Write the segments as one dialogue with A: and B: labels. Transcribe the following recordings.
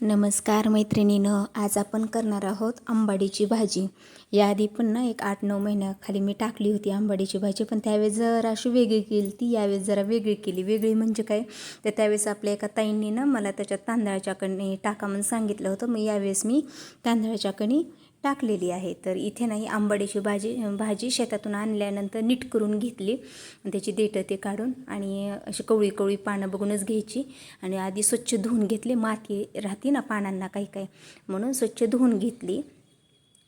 A: नमस्कार मैत्रिणीनं आज आपण करणार आहोत आंबाडीची भाजी. याआधी पण ना एक आठ नऊ महिन्याखाली मी टाकली होती आंबाडीची भाजी पण त्यावेळेस जरा अशी वेगळी केली ती यावेळेस जरा वेगळी केली. वेगळी म्हणजे काय? तर त्यावेळेस आपल्या एका ताईंनी ना मला त्याच्यात तांदळाच्या कणी टाका म्हणून सांगितलं होतं. मग यावेळेस मी तांदळाच्या कणी टाकलेली आहे. तर इथे नाही आंबाडीची भाजी भाजी शेतातून आणल्यानंतर नीट करून घेतली. त्याची देठं ते काढून आणि अशी कवळी कवळी पानं बघूनच घ्यायची. आणि आधी स्वच्छ धुवून घेतली. माती राहते ना पानांना काही काही. म्हणून स्वच्छ धुवून घेतली.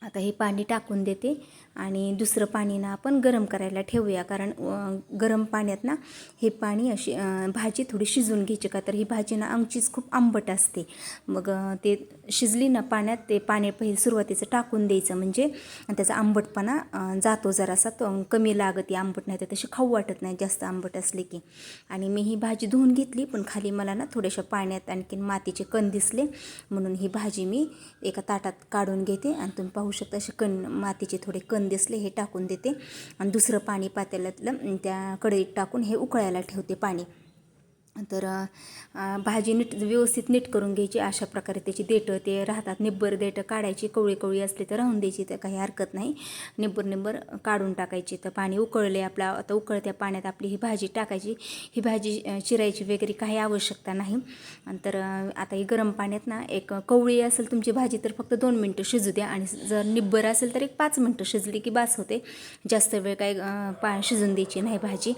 A: आता हे पाणी टाकून देते. आणि दुसरं पाणी ना आपण गरम करायला ठेवूया. कारण गरम पाण्यात ना हे पाणी अशी भाजी थोडी शिजवून घ्यायची का तर ही भाजी ना आमचीच खूप आंबट असते. मग ते शिजली ना पाण्यात ते पाणी पहिले सुरुवातीचं टाकून द्यायचं. म्हणजे त्याचा आंबटपणा जातो जरासा. तो कमी लागत आंबट नाही तर तशी खाऊ वाटत नाही जास्त आंबट असले की. आणि मी ही भाजी धुवून घेतली पण खाली मला ना थोड्याशा पाण्यात आणखीन मातीचे कण दिसले. म्हणून ही भाजी मी एका ताटात काढून घेते. आणि तुम्ही पाहू शकता असे कण मातीचे थोडे कण दिसले हे टाकून देते. आणि दुसरं पाणी पातेल्यातलं त्या कढईत टाकून हे उकळायला ठेवते पाणी. तर भाजी नीट व्यवस्थित नीट करून घ्यायची. अशा प्रकारे त्याची देठं ते राहतात. निब्बर देठं काढायची. कवळी कवळी असली तर राहून द्यायची. तर काही हरकत नाही. निब्बर निब्बर काढून टाकायची. तर पाणी उकळले आपला आता उकळत्या पाण्यात आपली ही भाजी टाकायची. ही भाजी चिरायची वगैरे काही आवश्यकता नाही. तर आता ही गरम पाण्यात ना एक कवळी असेल तुमची भाजी तर फक्त दोन मिनटं शिजू द्या. आणि जर निब्बर असेल तर एक पाच मिनटं शिजली की बास होते. जास्त वेळ काय पा शिजून द्यायची नाही भाजी.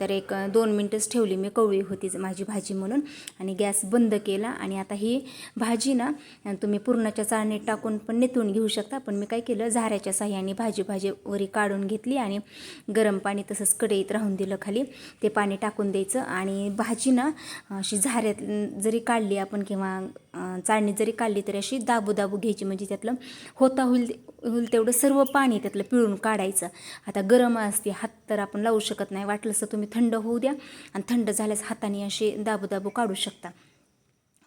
A: तर एक दोन मिनटंच ठेवली मी कवळी होती. माझी भाजी म्हणून आणि गॅस बंद केला. आणि आता ही भाजी ना तुम्ही पुरणाच्या चाळणीत टाकून पण नेतून घेऊ शकता. पण मी काय केलं झाऱ्याच्या साह्याने भाजी भाजी वरी काढून घेतली आणि गरम पाणी तसंच कढईत राहून दिलं खाली. ते पाणी टाकून द्यायचं. आणि भाजी ना अशी झाऱ्यात जरी काढली आपण किंवा चाळणी चाळणीत जरी काढली तरी अशी दाबू दाबू घ्यायची. म्हणजे त्यातलं होता होईल होईल तेवढं सर्व पाणी त्यातलं पिळून काढायचं. आता गरम असते हात तर आपण लावू शकत नाही. वाटलंच तर तुम्ही थंड होऊ द्या आणि थंड झाल्यास हाताने असे दाबू दाबू काढू शकता.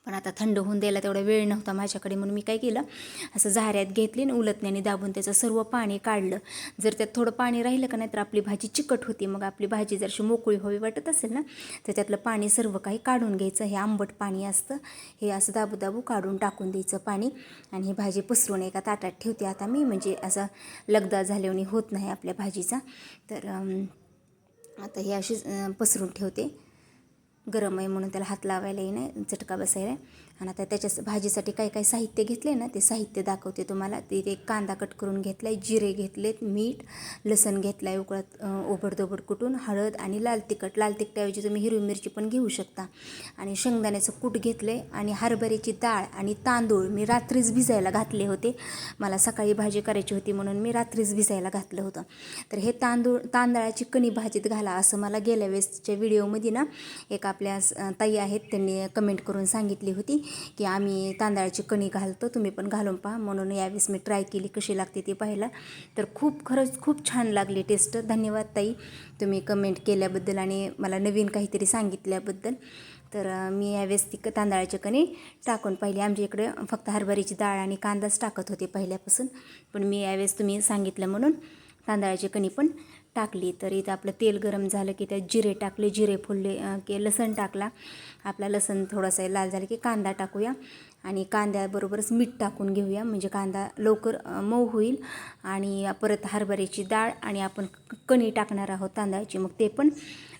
A: पण आता थंड होऊन द्यायला तेवढा वेळ नव्हता माझ्याकडे म्हणून मी काय केलं असं झाऱ्यात घेतली आणि उलटण्याने दाबून त्याचं सर्व पाणी काढलं. जर त्यात थोडं पाणी राहिलं का नाही तर आपली भाजी चिकट होती. मग आपली भाजी जर अशी मोकळी व्हावी वाटत असेल ना तर त्यातलं पाणी सर्व काही काढून घ्यायचं. हे आंबट पाणी असतं. हे असं दाबू दाबू काढून टाकून द्यायचं पाणी आणि ही भाजी पसरून एका ताटात ठेवते. आता मी म्हणजे असं लगदा झाल्याने होत नाही आपल्या भाजीचा. तर आता हे अशी पसरून ठेवते. गरम आहे म्हणून त्याला हात लावायलाही नाही चटका बसायला. आणि आता त्याच्या भाजीसाठी काय काय साहित्य घेतले ना ते साहित्य दाखवते तुम्हाला. ते कांदा कट करून घेतला आहे जिरे घेतलेत मीठ लसण घेतलं आहे उकळत अं, ओबडधोबड कुटून हळद आणि लाल तिखट. लाल तिखटाऐवजी तुम्ही हिरवी मिरची पण घेऊ शकता. आणि शेंगदाण्याचं कूट घेतलं आहे आणि हरभऱ्याची डाळ आणि तांदूळ मी रात्रीच भिजायला घातले होते. मला सकाळी भाजी करायची होती म्हणून मी रात्रीच भिजायला घातलं होतं. तर हे तांदूळ तांदळाची कणी भाजीत घाला असं मला गेल्या वेळेसच्या व्हिडिओमध्ये ना एक आपल्या स- ताई आहेत त्यांनी कमेंट करून सांगितली होती. की आम्ही तांदळाची कणी घालतो तुम्ही पण घालून पहा. म्हणून यावेळेस मी ट्राय केली कशी लागते ती पाहायला. तर खूप खरंच खूप छान लागली टेस्ट धन्यवाद ताई तुम्ही कमेंट केल्याबद्दल आणि मला नवीन काहीतरी सांगितल्याबद्दल. तर मी यावेळेस ती क- तांदळाची कणी टाकून पाहिली. आमच्या इकडे फक्त हरभऱ्याची डाळ आणि कांदाच टाकत होते पहिल्यापासून. पण मी यावेळेस तुम्ही सांगितलं म्हणून तांदळाची कणी पण टाकली तर इथं आपलं तेल गरम झालं की त्यात जिरे टाकले जिरे फुलले की लसण टाकला. आपला लसण थोडासा लाल झाला की कांदा टाकूया आणि कांद्याबरोबरच मीठ टाकून घेऊया. म्हणजे कांदा लवकर मऊ होईल आणि परत हरभऱ्याची डाळ आणि आपण कणी टाकणार आहोत तांदळाची. मग ते पण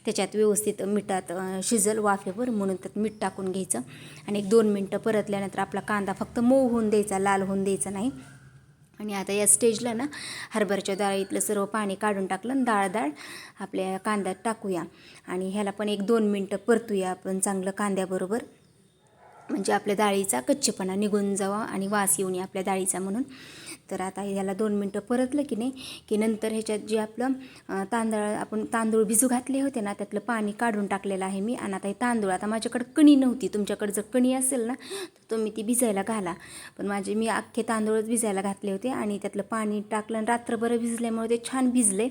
A: त्याच्यात व्यवस्थित मिठात शिजल वाफेवर म्हणून त्यात मीठ टाकून घ्यायचं. आणि एक दोन मिनटं परतल्यानंतर आपला कांदा फक्त मऊ होऊन द्यायचा लाल होऊन द्यायचा नाही. आणि आता या स्टेजला ना हरभऱ्याच्या डाळीतलं सर्व पाणी काढून टाकलं आणि डाळ डाळ आपल्या कांद्यात टाकूया. आणि ह्याला पण एक दोन मिनटं परतूया आपण चांगलं कांद्याबरोबर. म्हणजे आपल्या डाळीचा कच्चेपणा निघून जावा आणि वास येऊन नये आपल्या डाळीचा म्हणून. तर आता ह्याला दोन मिनटं परतलं की नाही की नंतर ह्याच्यात जे आपलं तांदळ आपण तांदूळ भिजू घातले होते ना त्यातलं पाणी काढून टाकलेलं आहे मी. आणि आता हे तांदूळ आता माझ्याकडे कणी नव्हती तुमच्याकडे जर कणी असेल ना तर तुम्ही ती भिजायला घाला. पण माझे मी अख्खे तांदूळच भिजायला घातले होते आणि त्यातलं पाणी टाकलं आणि रात्रभर भिजल्यामुळे ते छान भिजले.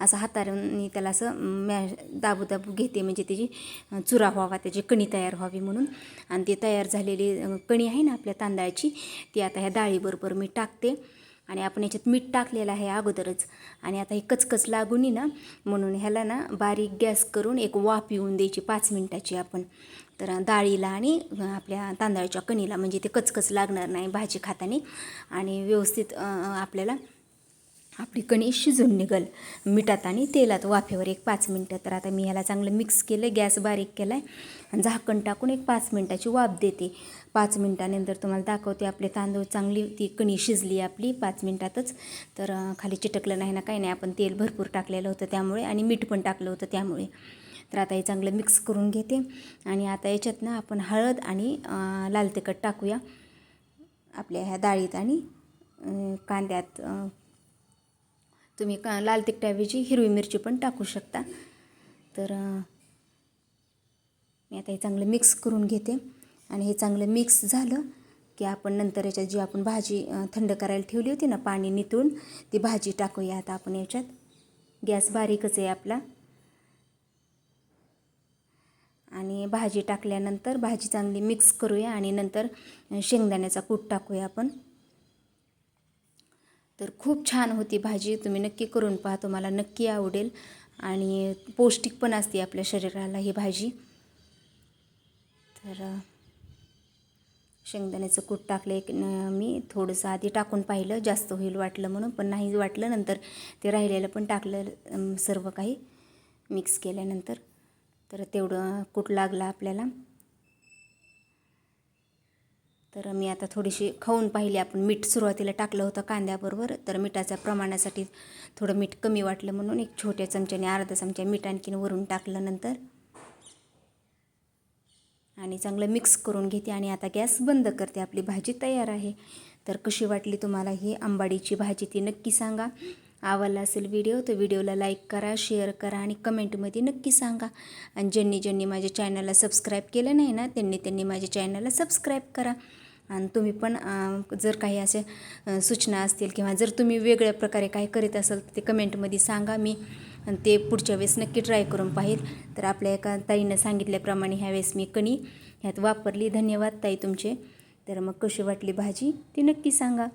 A: असं हाताने त्याला असं मॅ दाबू दाबू घेते म्हणजे त्याची चुरा व्हावा त्याची कणी तयार व्हावी म्हणून. आणि ती तयार झालेली कणी आहे ना आपल्या तांदळाची ती आता ह्या डाळीबरोबर मी टाकते. आणि आपण याच्यात मीठ टाकलेलं आहे अगोदरच. आणि आता ही कचकच लागून ना म्हणून ह्याला ना बारीक गॅस करून एक वाफ येऊन द्यायची पाच मिनटाची आपण. तर डाळीला आणि आपल्या तांदळाच्या कणीला म्हणजे ते कचकच लागणार नाही भाजी खाताना. आणि व्यवस्थित आपल्याला आपली कणी शिजून निघल. मिठात आणि तेलात वाफेवर एक पाच मिनटं. तर आता मी ह्याला चांगलं मिक्स केलं गॅस बारीक केला आहे आणि झाकण टाकून एक पाच मिनटाची वाफ देते. पाच मिनटानंतर तुम्हाला दाखवते आपले तांदूळ चांगली ती कणी शिजली आपली पाच मिनटातच. तर खाली चिटकलं नाही ना काही नाही. आपण तेल भरपूर टाकलेलं होतं त्यामुळे आणि मीठ पण टाकलं होतं त्यामुळे. तर आता हे चांगलं मिक्स करून घेते आणि आता याच्यात ना आपण हळद आणि लाल तिखट टाकूया. आपल्या ह्या डाळीत आणि कांद्यात तुम्ही का लाल तिखटाऐवजी हिरवी मिरची पण टाकू शकता. तर मी आता हे चांगलं मिक्स करून घेते. आणि हे चांगलं मिक्स झालं की आपण नंतर याच्यात जी आपण भाजी थंड करायला ठेवली होती ना पाणी नितळून ती भाजी टाकूया आता आपण याच्यात. गॅस बारीकच आहे आपला. आणि भाजी टाकल्यानंतर भाजी चांगली मिक्स करूया आणि नंतर शेंगदाण्याचा कूट टाकूया आपण. तर खूप छान होती भाजी. तुम्ही नक्की करून पहा तुम्हाला नक्की आवडेल. आणि पौष्टिक पण असते आपल्या शरीराला ही भाजी. तर शेंगदाण्याचं कूट टाकलं एक न- मी थोडंसं आधी टाकून पाहिलं जास्त होईल वाटलं म्हणून पण नाही वाटलं. नंतर ते राहिलेलं पण टाकलं सर्व काही मिक्स केल्यानंतर. तर तेवढं कूट लागला आपल्याला. तर मी आता थोडीशी खाऊन पाहिली. आपण मीठ सुरुवातीला टाकलं होतं कांद्याबरोबर. तर मिठाच्या प्रमाणासाठी थोडं मीठ कमी वाटलं म्हणून एक छोट्या चमच्याने अर्धा चमचा मीठ आणखीन वरून टाकलं नंतर. आणि चांगलं मिक्स करून घेते आणि आता गॅस बंद करते. आपली भाजी तयार आहे. तर कशी वाटली तुम्हाला ही आंबाडीची भाजी ती नक्की सांगा. आवडला असेल व्हिडिओ तर व्हिडिओला लाईक करा शेअर करा आणि कमेंटमध्ये नक्की सांगा. आणि ज्यांनी ज्यांनी माझ्या चॅनलला सबस्क्राईब केलं नाही ना त्यांनी त्यांनी माझ्या चॅनलला सबस्क्राईब करा. आणि तुम्ही पण जर काही असे सूचना असतील किंवा जर तुम्ही वेगळ्या प्रकारे काय करीत असाल तर ते कमेंटमध्ये सांगा. मी आणि ते पुढच्या वेळेस नक्की ट्राय करून पाहिल. तर आपल्या एका ताईनं सांगितल्याप्रमाणे ह्या वेळेस मी कणी ह्यात वापरली. धन्यवाद ताई तुमचे. तर मग कशी वाटली भाजी ती नक्की सांगा.